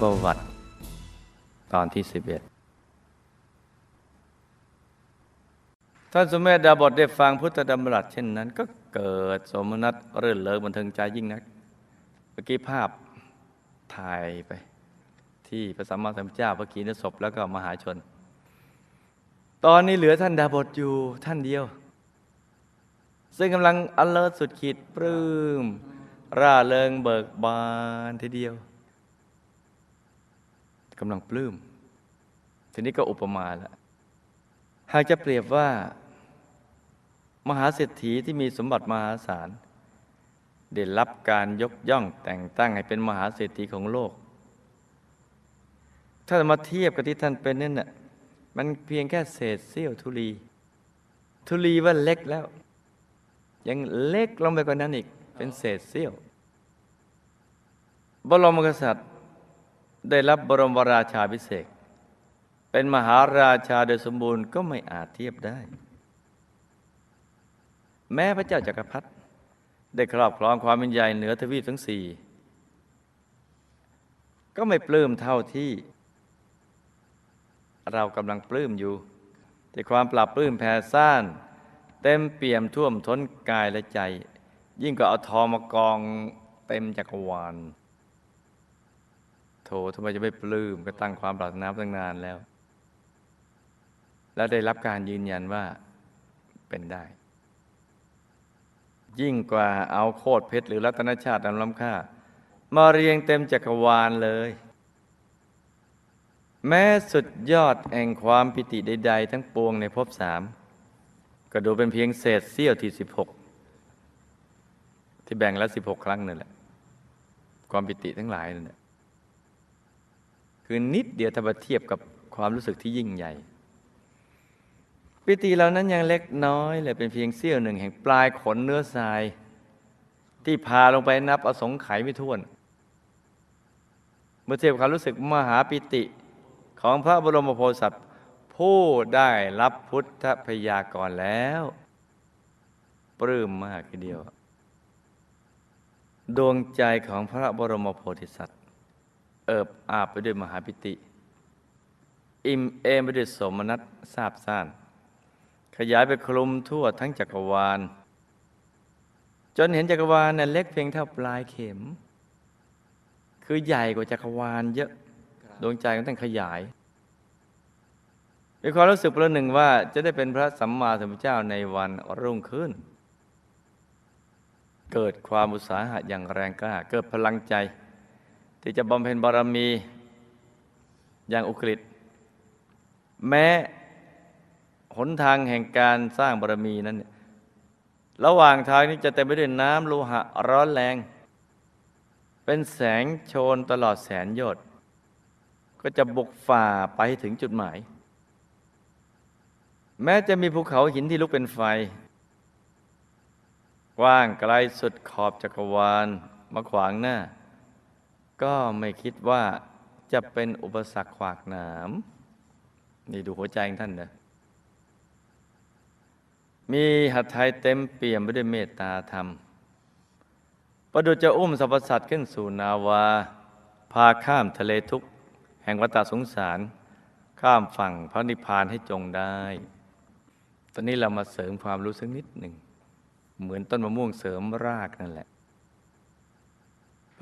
ทธประวัติ ตอนที่11ท่านสมเด็จดาบทได้ฟังพุทธดำรัสเช่นนั้น ก็เกิดสมนัตเรื่นเลิงบันเทิงใจยิ่งนักเมื่อกี้ภาพถ่ายไป ที่พระสัมมาสัมพุทธเจ้าพระกีนศพแล้วก็มหาชน ตอนนี้เหลือท่านดาบทอยู่ท่านเดียว ซึ่งกำลังอันเลิศสุดขีดปลื้ม ร่าเริงเบิกบานทีเดียว กำลังปลื้ม ทีนี้ก็อุปมาแล้วหากจะเปรียบว่า มหาเศรษฐีที่มีสมบัติมหาศาลได้รับการยกย่องแต่งตั้งให้เป็นมหาเศรษฐีของโลก ถ้ามาเทียบกับที่ท่านเป็นนั่นน่ะมันเพียงแค่เศษเสี้ยวธุลีธุลีว่าเล็กแล้ว ยังเล็กลงไปกว่านั้นอีก เป็นเศษเสี้ยว บรมกษัตริย์ ได้รับบรมราชาพิเศษเป็นมหาราชาโดยสมบูรณ์ก็ไม่อาจเทียบได้ แม้พระเจ้าจากักรพรรดิได้ครอบครองความเป็นใหญ่เหนือทวีปทั้งสี่ก็ไม่ปลื้มเท่าที่ เรากำลังปลื้มอยู่ แต่ความปรับปลื้มแผ่ซ่าน เต็มเปี่ยมท่วมท้นกายและใจ ยิ่งกว่าเอาทองมากองเต็มจักรวาล ถทำไมจะไม่ปลื้มก็ตั้งความปรารถนาตั้งนานแล้ว แล้วได้รับการยืนยันว่าเป็นได้ ยิ่งกว่าเอาโคตรเพชรหรือรัตนชาติอันล้ำค่า มาเรียงเต็มจักรวาลเลย แม้สุดยอดแห่งความปิติใด ๆ ทั้งปวงในภพสามก็ดูเป็นเพียงเศษเสี้ยวที่สิบหกที่แบ่งแล้วสิบหกครั้งนั่นแหละ ความปิติทั้งหลายนั่นแหละ คือนิดเดียวถ้าเทียบกับความรู้สึกที่ยิ่งใหญ่ปิติเหล่านั้นยังเล็กน้อยเลยเป็นเพียงเสี้ยวหนึ่งแห่งปลายขนเนื้อทราย ที่พาลงไปนับอสงไขยไม่ถ้วน เมื่อเทียบความรู้สึกมหาปิติของพระบรมโพธิสัตว์ผู้ได้รับพุทธพยากรแล้ว ปลื้มมากทีเดียว ดวงใจของพระบรมโพธิสัตว์ เอิบอาบไปด้วยมหาปิติ อิ่มเอมไปด้วยสมนัตทราบซ่าน ขยายไปคลุมทั่วทั้งจักรวาล จนเห็นจักรวาลน่ะเล็กเพียงเท่าปลายเข็ม คือใหญ่กว่าจักรวาลเยอะดวงใจก็ต้องขยายมีความรู้สึกประหนึ่งว่าจะได้เป็นพระสัมมาสัมพุทธเจ้าในวันรุ่งขึ้น เกิดความอุตสาหะอย่างแรงกล้า เกิดพลังใจ ที่จะบำเพ็ญบารมีอย่างอุกฤษแม้หนทางแห่งการสร้างบารมีนั้น ระหว่างทางนี้จะเต็มไปด้วยน้ำโลหะร้อนแรง เป็นแสงโชนตลอดแสนยชน์ก็จะบุกฝ่าไปถึงจุดหมาย แม้จะมีภูเขาหินที่ลุกเป็นไฟ กว้างไกลสุดขอบจักรวาลมาขวางหน้า ก็ไม่คิดว่าจะเป็นอุปสรรคขวากหนาม นี่ดูหัวใจของท่านนะมีหัตถ์ไทยเต็มเปี่ยมไปด้วยเมตตาธรรม ประดุจจะอุ้มสรรพสัตว์ขึ้นสู่นาวา พาข้ามทะเลทุก แห่งวัฏสงสาร ข้ามฝั่งพระนิพพานให้จงได้ ตอนนี้เรามาเสริมความรู้สักนิดหนึ่ง เหมือนต้นมะม่วงเสริมรากนั่นแหละ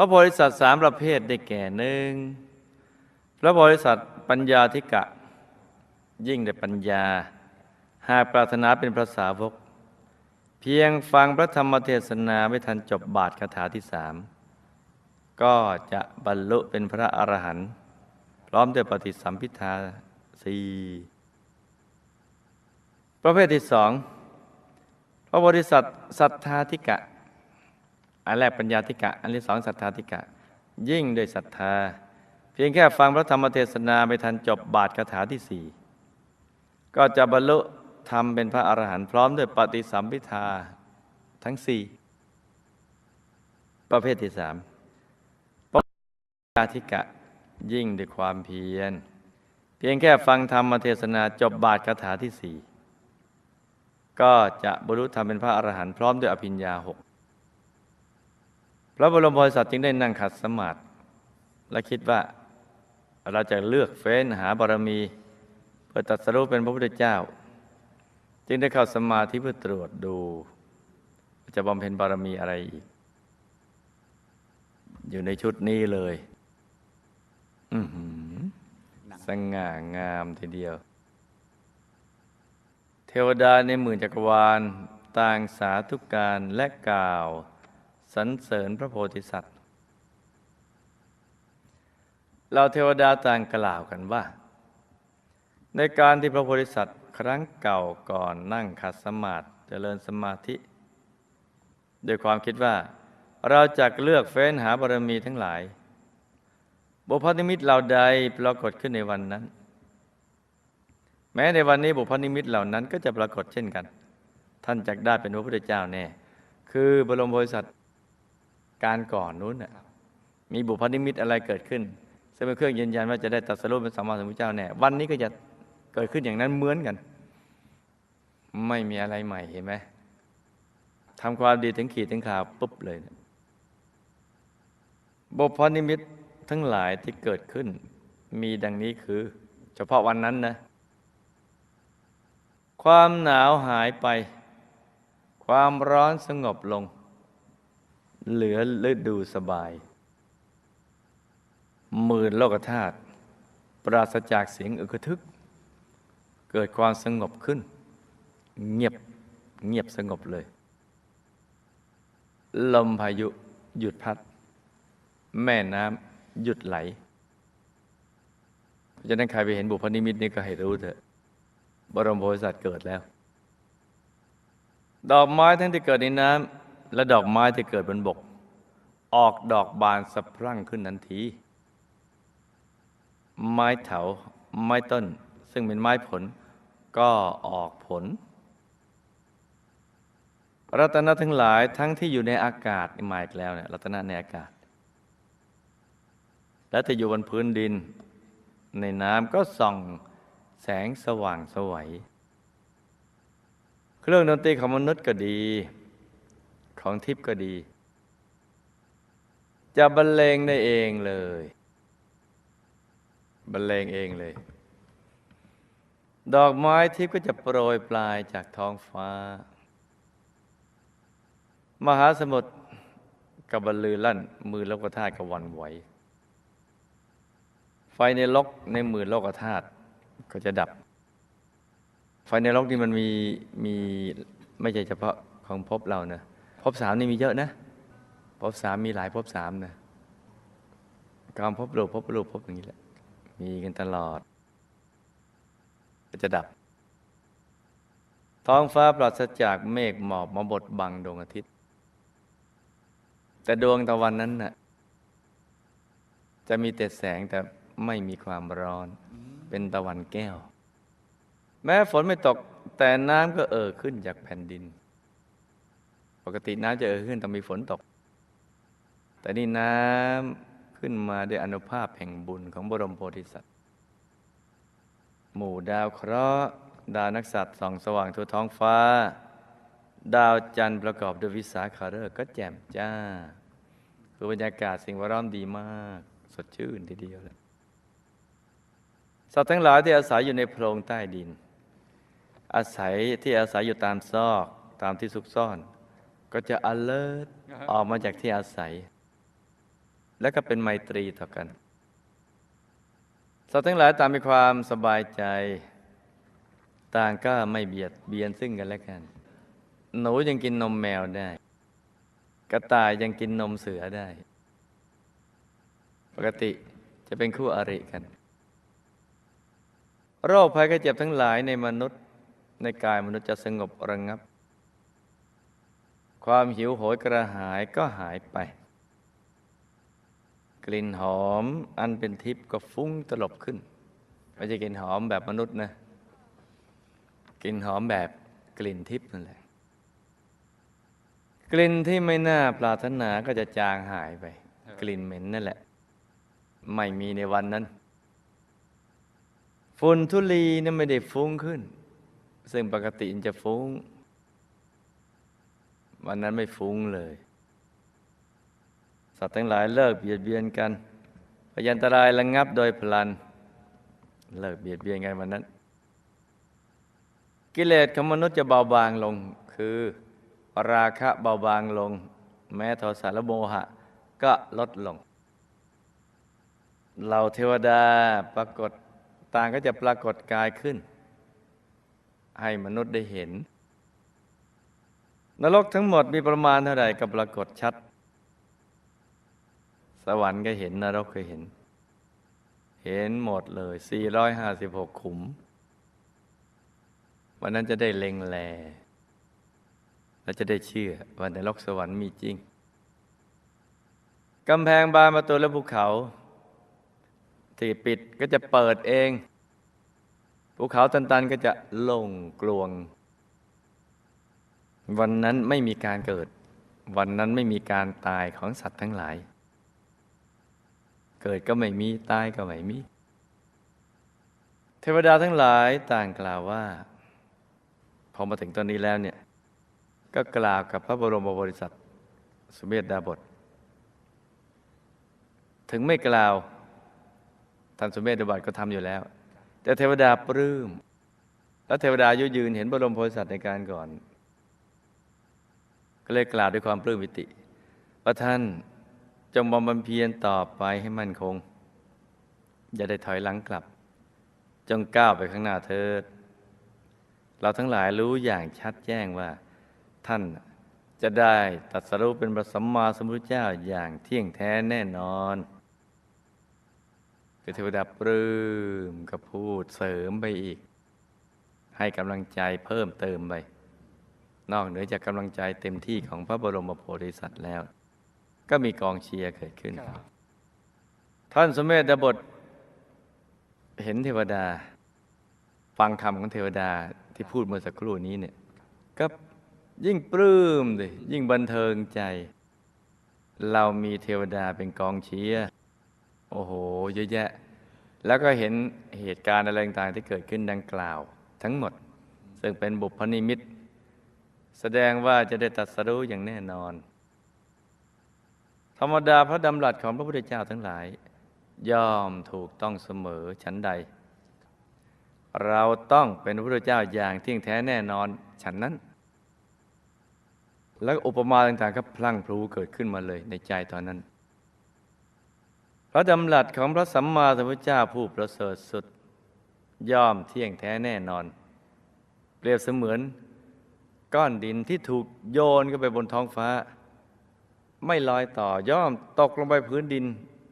พระโพธิสัตว์สามประเภทได้แก่หนึ่งพระโพธิสัตว์ปัญญาธิกะ ยิ่งได้ปัญญา หากปรารถนาเป็นพระสาวก เพียงฟังพระธรรมเทศนาไม่ทันจบบาทคาถาที่สามก็จะบรรลุเป็นพระอรหันต์พร้อมด้วยปฏิสัมพิทาสี่ประเภทที่สองพระโพธิสัตว์สัทธาธิกะ อันแรกปัญญาธิกะ อันที่สองสัทธาธิกะ ยิ่งด้วยศรัทธา เพียงแค่ฟังพระธรรมเทศนาไม่ทันจบบาทคาถาที่สี่ก็จะบรรลุทำเป็นพระอรหันต์พร้อมด้วยปฏิสัมพิทาทั้งสี่ประเภทที่สามปัญญาธิกะยิ่งด้วยความเพียร เพียงแค่ฟังธรรมเทศนาจบบาทคาถาที่สี่ก็จะบรรลุธรรมเป็นพระอรหันต์พร้อมด้วยอภิญญาหก พระบรมโพธิสัตว์จึงได้นั่งขัดสมาธิและคิดว่าเราจะเลือกเฟ้นหาบารมี เพื่อตัดสรู้เป็นพระพุทธเจ้า จึงได้เข้าสมาธิเพื่อตรวจดู จะบำเพ็ญบารมีอะไรอีก อยู่ในชุดนี้เลย อืสง่างามทีเดียว เทวดาในหมื่นจักรวาล ต่างสาธุการและกล่าว สรรเสริญพระโพธิสัตว์ เราเทวดาต่างกล่าวกันว่า ในการที่พระโพธิสัตว์ ครั้งเก่าก่อนนั่งขัดสมาธิเจริญสมาธิด้วยความคิดว่า เราจะเลือกเฟ้นหาบารมีทั้งหลายบุพนิมิตเหล่าใดปรากฏขึ้นในวันนั้น แม้ในวันนี้บุพนิมิตเหล่านั้นก็จะปรากฏเช่นกัน ท่านจักได้เป็นพระพุทธเจ้าแน่ คือบรมโพธิสัตว์ การก่อนนู้นน่ะมีบุพนิมิตอะไรเกิดขึ้นซึ่งเป็นเครื่องยืนยันว่าจะได้ตรัสรู้เป็นสัมมาสัมพุทธเจ้าแน่วันนี้ก็จะเกิดขึ้นอย่างนั้นเหมือนกัน ไม่มีอะไรใหม่เห็นไหมทำความดีถึงขีดถึงข่าวปุ๊บเลยนะบุพนิมิตทั้งหลายที่เกิดขึ้น มีดังนี้คือ เฉพาะวันนั้นนะ ความหนาวหายไป ความร้อนสงบลง เหลือฤดูสบาย หมื่นโลกธาตุปราศจากเสียงอึกทึก เกิดความสงบขึ้น เงียบเงียบสงบเลย ลมพายุหยุดพัด แม่น้ำหยุดไหลเพราะฉะนั้นใครไปเห็นบุพนิมิตนี่ก็ให้รู้เถอะ บรมโพธิสัตว์เกิดแล้ว ดอกไม้ทั้งที่เกิดในน้ำ และดอกไม้ที่เกิดบนบก ออกดอกบานสะพรั่งขึ้นทันที ไม้เถา ไม้ต้น ซึ่งเป็นไม้ผล ก็ออกผล รัตนะทั้งหลายทั้งที่อยู่ในอากาศหมายแล้วเนี่ยรัตนะในอากาศ และที่อยู่บนพื้นดิน ในน้ำก็ส่องแสงสว่างสวัยเครื่องดนตรีของมนุษย์ก็ดี ของทิพย์ก็ดี จะบรรเลงได้เองเลย บรรเลงเองเลย ดอกไม้ทิพย์ก็จะโปรยปลายจากท้องฟ้า มหาสมุทรกับบรรลือลั่น มือโลกธาตุกับวันไหว ไฟในลกในมือโลกธาตุก็จะดับ ไฟในลกนี่มันมีมีไม่ใช่เฉพาะของภพเรานะ ภพสามนี่มีเยอะนะภพสามมีหลายภพสามนะการภพรูปภพรูปภพอย่างนี้แหละ มีกันตลอดก็จะดับ ท้องฟ้าปราศจากเมฆหมอกมาบดบังดวงอาทิตย์ แต่ดวงตะวันนั้นน่ะจะมีแต่แสงแต่ไม่มีความร้อน เป็นตะวันแก้ว แม้ฝนไม่ตกแต่น้ำก็เอ่อขึ้นจากแผ่นดิน กติน้ำจะเอ่อขึ้นต้องมีฝนตก แต่นี่น้ำขึ้นมาด้วยอนุภาพแห่งบุญของบรมโพธิสัตว์ หมู่ดาวเคราะห์ดาวนักษัตริย์ส่องสว่างทั่วท้องฟ้า ดาวจันทร์ประกอบด้วยวิสาขาฤกษ์ก็แจ่มจ้าคือบรรยากาศสิ่งแวดล้อมดีมาก สดชื่นทีเดียวเลยสัตว์ทั้งหลายที่อาศัยอยู่ในโพรงใต้ดิน อาศัยที่อาศัยอยู่ตามซอกตามที่ซุกซ่อน ก็จะ alert ออกมาจากที่อาศัย แล้วก็เป็นไมตรีต่อกันสัตว์ทั้งหลายต่างมีความสบายใจ ต่างก็ไม่เบียดเบียนซึ่งกันและกัน หนูยังกินนมแมวได้ กระต่ายยังกินนมเสือได้ ปกติจะเป็นคู่อริกัน โรคภัยไข้เจ็บทั้งหลายในมนุษย์ในกายมนุษย์จะสงบระงับ ความหิวโหยกระหายก็หายไป กลิ่นหอมอันเป็นทิพย์ก็ฟุ้งตลบขึ้นไม่ใช่กลิ่นหอมแบบมนุษย์นะกลิ่นหอมแบบกลิ่นทิพย์นั่นแหละกลิ่นที่ไม่น่าปรารถนาก็จะจางหายไป กลิ่นเหม็นนั่นแหละ ไม่มีในวันนั้นฝุ่นทุลีนั้นไม่ได้ฟุ้งขึ้น ซึ่งปกติจะฟุ้ง วันนั้นไม่ฟุ้งเลย สัตว์ทั้งหลายเลิกเบียดเบียนกันพยันตรายระงงับโดยพลัน เลิกเบียดเบียนกันวันนั้น กิเลสของมนุษย์จะเบาบางลง คือราคะเบาบางลง แม้โทสะและโมหะ ก็ลดลงเราเทวดาปรากฏต่างก็จะปรากฏกายขึ้น ให้มนุษย์ได้เห็น นรกทั้งหมดมีประมาณเท่าไหร่ก็ปรากฏชัด สวรรค์ก็เห็นนรกก็เห็น เห็นหมดเลย 456 ขุม วันนั้นจะได้เล็งแล และจะได้เชื่อว่านรกสวรรค์มีจริงกำแพงบานประตูและภูเขา ที่ปิดก็จะเปิดเองภูเขาตันๆก็จะลงกลวง วันนั้นไม่มีการเกิด วันนั้นไม่มีการตายของสัตว์ทั้งหลาย เกิดก็ไม่มีตายก็ไม่มี เทวดาทั้งหลายต่างกล่าวว่า พอมาถึงตอนนี้แล้วเนี่ย ก็กล่าวกับพระบรมบริษัทสมเด็จดาบท ถึงไม่กล่าวท่านสมเด็จดาบทก็ทำอยู่แล้ว แต่เทวดาปลื้ม แล้วเทวดายุยืนเห็นบรมโพธิสัตว์ในการก่อน ก็เลยกล่าวด้วยความปลื้มปิติ ว่าท่านจงบำเพ็ญต่อไปให้มั่นคง อย่าได้ถอยหลังกลับ จงก้าวไปข้างหน้าเถิด เราทั้งหลายรู้อย่างชัดแจ้งว่า ท่านจะได้ตรัสรู้เป็นพระสัมมาสัมพุทธเจ้าอย่างเที่ยงแท้แน่นอนคือเทวดาปลื้มก็พูดเสริมไปอีก ให้กำลังใจเพิ่มเติมไป นอกเหนือจากกำลังใจเต็มที่ของพระบรมโพธิสัตว์แล้ว ก็มีกองเชียร์เกิดขึ้น ท่านสมเด็จดาบทเห็นเทวดา ฟังคำของเทวดาที่พูดเมื่อสักครู่นี้เนี่ยก็ยิ่งปลื้มเลยยิ่งบันเทิงใจ เรามีเทวดาเป็นกองเชียร์โอ้โห เยอะแยะ แล้วก็เห็นเหตุการณ์อะไรต่างๆที่เกิดขึ้นดังกล่าว ทั้งหมด ซึ่งเป็นบุพนิมิต แสดงว่าจะได้ตรัสรู้อย่างแน่นอน ธรรมดาพระดำรัสของพระพุทธเจ้าทั้งหลาย ย่อมถูกต้องเสมอชั้นใด เราต้องเป็นพระพุทธเจ้าอย่างเที่ยงแท้แน่นอนฉันนั้น แล้วอุปมาต่างๆก็พลั่งพลูเกิดขึ้นมาเลยในใจตอนนั้น พระดำรัสของพระสัมมาสัมพุทธเจ้าผู้ประเสริฐสุด ย่อมเที่ยงแท้แน่นอน เปรียบเสมือน ก้อนดินที่ถูกโยนขึ้นไปบนท้องฟ้า ไม่ลอยต่อย่อมตกลงไปพื้นดิน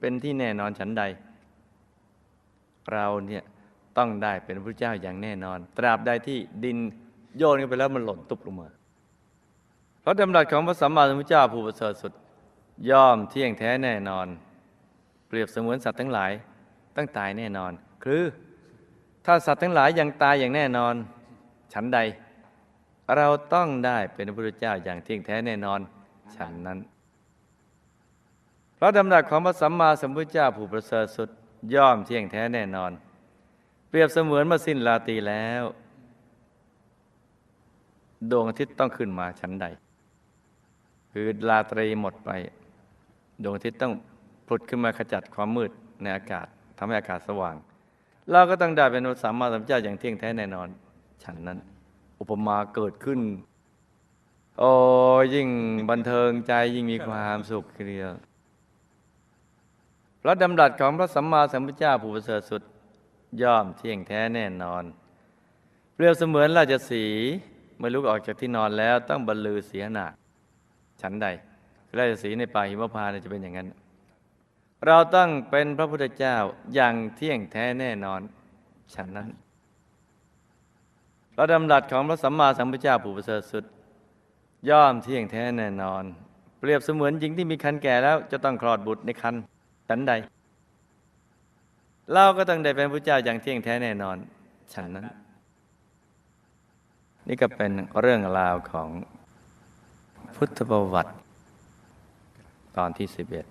เป็นที่แน่นอนฉันใด เราเนี่ยต้องได้เป็นพระเจ้าอย่างแน่นอน ตราบใดที่ดินโยนกันไปแล้วมันหล่นตุบลงมาเพราะดำรัสของพระสัมมาสัมพุทธเจ้าผู้ประเสริฐสุด ย่อมเที่ยงแท้แน่นอน เปรียบเสมือนสัตว์ทั้งหลาย ตั้งตายแน่นอน คือ ถ้าสัตว์ทั้งหลายยังตายอย่างแน่นอน ฉันใด เราต้องได้เป็นพระพุทธเจ้าอย่างเที่ยงแท้แน่นอนฉันนั้น เพราะดำรัสของพระสัมมาสัมพุทธเจ้าผู้ประเสริฐสุดย่อมเที่ยงแท้แน่นอน เปรียบเสมือนเมื่อสิ้นราตรีแล้ว ดวงอาทิตย์ต้องขึ้นมาชั้นใด คือราตรีหมดไป ดวงอาทิตย์ต้องผุดขึ้นมาขจัดความมืดในอากาศทำให้อากาศสว่าง เราก็ต้องได้เป็นพระสัมมาสัมพุทธเจ้าอย่างเที่ยงแท้แน่นอน ฉันนั้น อุปมาเกิดขึ้น โอ้ยิ่งบันเทิงใจยิ่งมีความสุขเดียวพระดำรัสของพระสัมมาสัมพุทธเจ้าผู้ประเสริฐสุดย่อมเที่ยงแท้แน่นอน เปรียบเสมือนราชสีเมื่อลุกออกจากที่นอนแล้วต้องบรรลือเสียหนาฉันใดราชสีในป่าหิมพานต์จะเป็นอย่างนั้น เราต้องเป็นพระพุทธเจ้าอย่างเที่ยงแท้แน่นอนฉันนั้น พระดำรัสของพระสัมมาสัมพุทธเจ้าผู้ประเสริฐสุด ย่อมเที่ยงแท้แน่นอน เปรียบเสมือนหญิงที่มีคันแก่แล้วจะต้องคลอดบุตรในคันฉันใด เราก็ต้องได้เป็นพระเจ้าอย่างเที่ยงแท้แน่นอนฉันนั้น นี่ก็เป็นเรื่องราวของพุทธประวัติ ตอนที่สิบเอ็ด